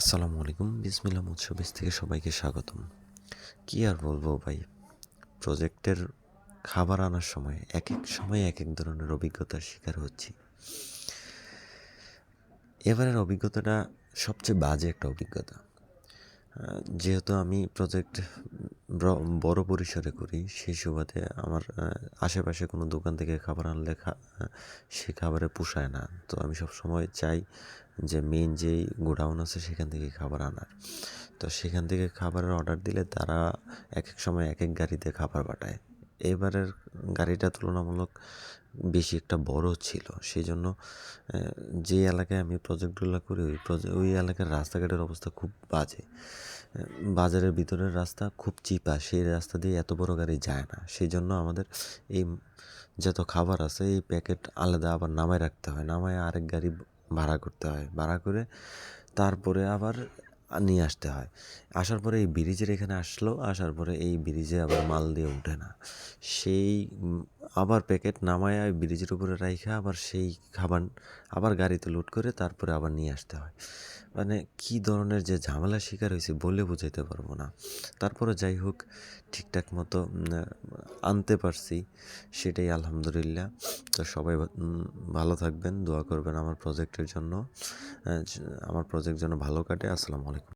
আসসালামু আলাইকুম বিসমিল্লা মুৎসবিস থেকে সবাইকে স্বাগতম। কি আর বলব ভাই, প্রজেক্টের খাবার আনার সময় এক এক সময় এক এক ধরনের অভিজ্ঞতার শিকার হচ্ছি। এবারের অভিজ্ঞতাটা সবচেয়ে বাজে একটা অভিজ্ঞতা। যেহেতু আমি প্রজেক্ট বড় পরিসরে করি, সেই সুবাদে আমার আশেপাশে কোনো দোকান থেকে খাবার আনলে খা- সে খাবারে পোষায় না। তো আমি সব সময় চাই যে মেন যেই গোডাউন আছে সেখান থেকে খাবার আনার। তো সেখান থেকে খাবারের অর্ডার দিলে তারা এক এক সময় এক এক গাড়িতে খাবার পাঠায়। এবারের গাড়িটা তুলনামূলক বেশি একটা বড় ছিল। সেই জন্য যে এলাকায় আমি প্রজেক্টগুলো করি, ওই প্রজেক্ট ওই এলাকার রাস্তাঘাটের অবস্থা খুব বাজে। বাজারের ভিতরের রাস্তা খুব চিপা, সেই রাস্তা দিয়ে এত বড় গাড়ি যায় না। সেই জন্য আমাদের এই যত খাবার আছে, এই প্যাকেট আলাদা আবার নামায় রাখতে হয়। নামায় আরেক গাড়ি ভাড়া করতে হয়। ভাড়া করে তারপরে আবার নিয়ে আসতে হয়। আসার পরে এই ব্রিজের এখানে আসলো, আসার পরে এই ব্রিজে আবার মাল দিয়ে উঠে না। সেই আবার প্যাকেট নামায় ব্রিজের উপরে রাইখা, আবার সেই খাবার আবার গাড়িতে লোড করে তারপরে আবার নিয়ে আসতে হয়। মানে কি ধরনের যে ঝামেলা শিকার হয়েছে বলে বোঝাইতে পারব না। তারপরে যাই হোক, ঠিকঠাক মতো আনতে পারছি, সেটাই আলহামদুলিল্লাহ। তো সবাই ভালো থাকবেন, দোয়া করবেন আমার প্রজেক্টের জন্য। আমার প্রজেক্ট যেন ভালো কাটে, আসসালামু আলাইকুম।